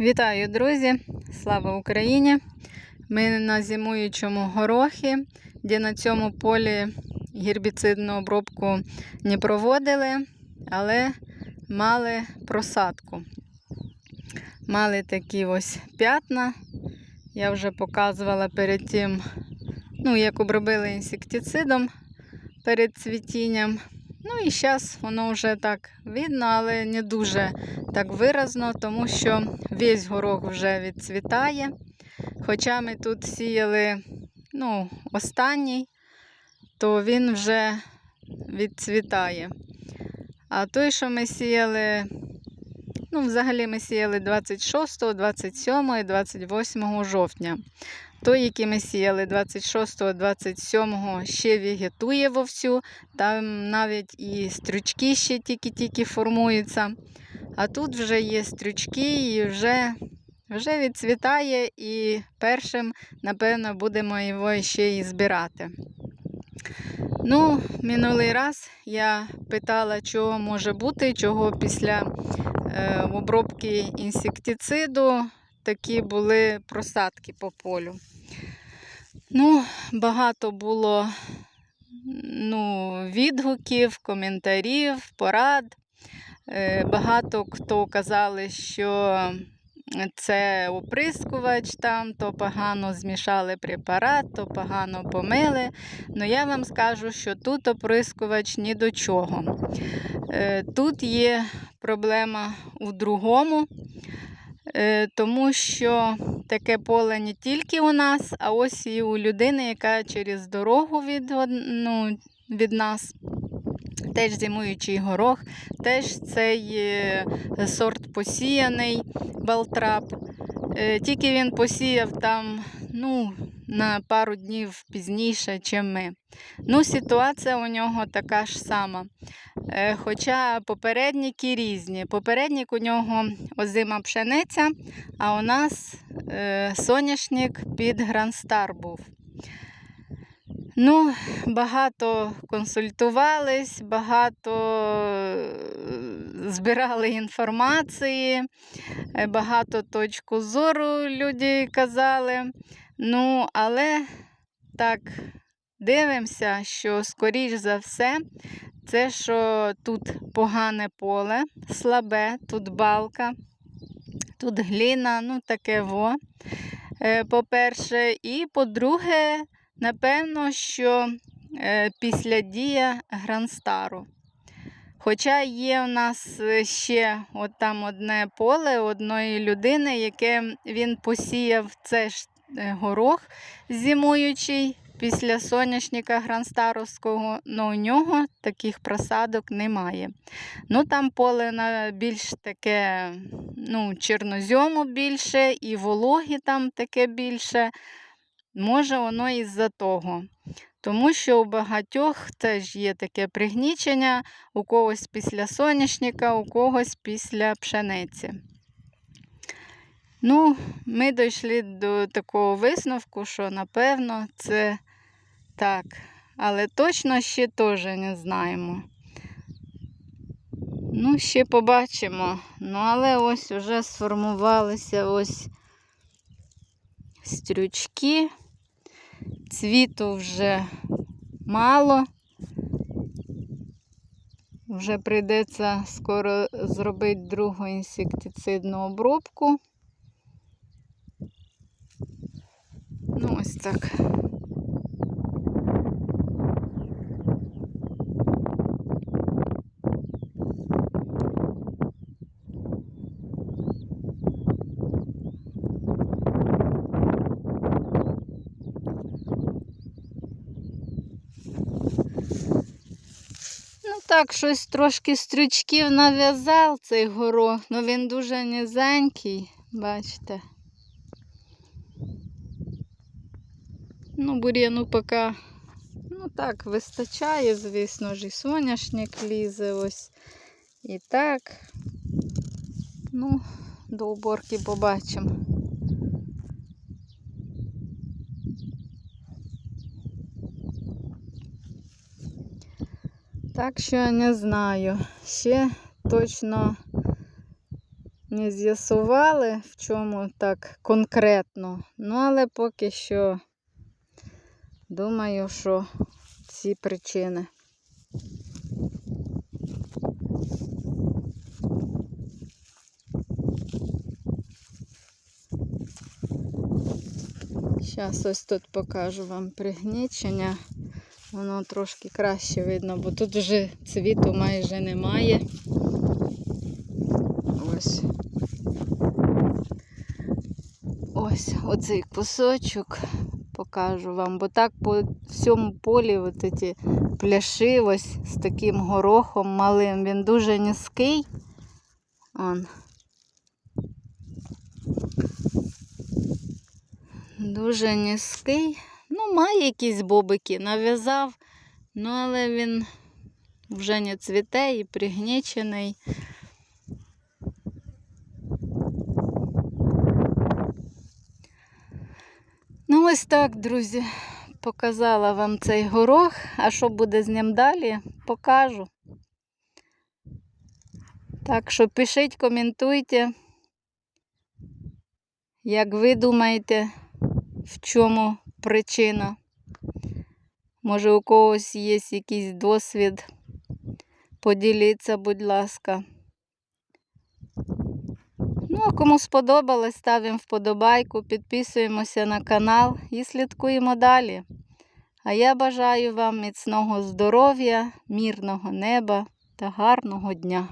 Вітаю, друзі! Слава Україні! Ми на зимуючому горохі, де на цьому полі гербіцидну обробку не проводили, але мали просадку. Мали такі ось п'ятна. Я вже показувала перед тим, ну, як обробили інсектицидом перед цвітінням. І зараз воно вже так видно, але не дуже так виразно, тому що весь горох вже відцвітає. Хоча ми тут сіяли ну, останній, то він вже відцвітає. А той, що ми сіяли, ну, взагалі ми сіяли 26, 27 і 28 жовтня. Той, який ми сіяли 26-27 ще вегетує вовсю, там навіть і стрючки ще тільки-тільки формуються. А тут вже є стрючки і вже вже відцвітає, і першим, напевно, будемо його ще і збирати. Ну, минулий раз я питала, чого може бути, чого після е, обробки інсектициду такі були просадки по полю. Ну, багато було ну, відгуків, коментарів, порад. Е, багато хто казали, що це оприскувач там, то погано змішали препарат, то погано помили. Ну я вам скажу, що тут оприскувач ні до чого. Е, тут є проблема у другому. Е, тому що таке поле не тільки у нас, а ось і у людини, яка через дорогу від ну, від нас. Теж зимуючий горох, теж цей е, сорт посіяний балтрап. Е, тільки він посіяв там ну, на пару днів пізніше, ніж ми. Ну, Ситуація у нього така ж сама. Е, хоча попередники різні. Попередник у нього озима пшениця, а у нас е, соняшник під Гранстар був. Ну, Багато консультувались, багато е, збирали інформації, багато точку зору люди казали. Ну, але так дивимося, що, скоріш за все, це, що тут погане поле, слабе, тут балка, тут гліна, ну таке во. Е, по-перше, і по-друге, напевно, що е, після дія Гранстару. Хоча є у нас ще от там одне поле одної людини, яке він посіяв це ж е, горох зимуючий після соняшника гранстаровського, але у нього таких просадок немає. Ну Там поле на більш таке ну, чорнозьому більше, і вологі там таке більше. Може, воно із-за того. Тому що у багатьох теж є таке пригнічення, у когось після соняшника, у когось після пшениці. Ну, ми дійшли до такого висновку, що, напевно, це так, але точно ще теж не знаємо. Ну, ще побачимо. Ну, але ось вже сформувалися ось стрючки. Цвіту вже мало. Вже прийдеться скоро зробити другу інсектицидну обробку. Ну, ось так. так, щось трошки стрючків нав'язав цей горох, але він дуже низенький, бачите. Ну, бур'яну поки, ну так, вистачає, звісно ж, і соняшник лізе ось. І так. Ну, до уборки побачимо. Так що я не знаю. Ще точно не з'ясували, в чому так конкретно. Ну, але поки що думаю, що ці причини. Зараз ось тут покажу вам пригнічення. Воно трошки краще видно, бо тут вже цвіту майже немає. Ось. Ось оцей кусочок покажу вам, бо так по всьому полі от ці пляши ось з таким горохом малим. Він дуже низький. Он. Дуже низький. Ну, має якісь бобики, нав'язав, ну але він вже не цвіте і пригнічений. Ну, ось так, друзі, показала вам цей горох, а що буде з ним далі, покажу. Так що пишіть, коментуйте, як ви думаєте, в чому причина. Може, у когось є якийсь досвід. Поділіться, будь ласка. Ну, кому сподобалось, ставимо вподобайку, підписуємося на канал і слідкуємо далі. А я бажаю вам міцного здоров'я, мирного неба та гарного дня.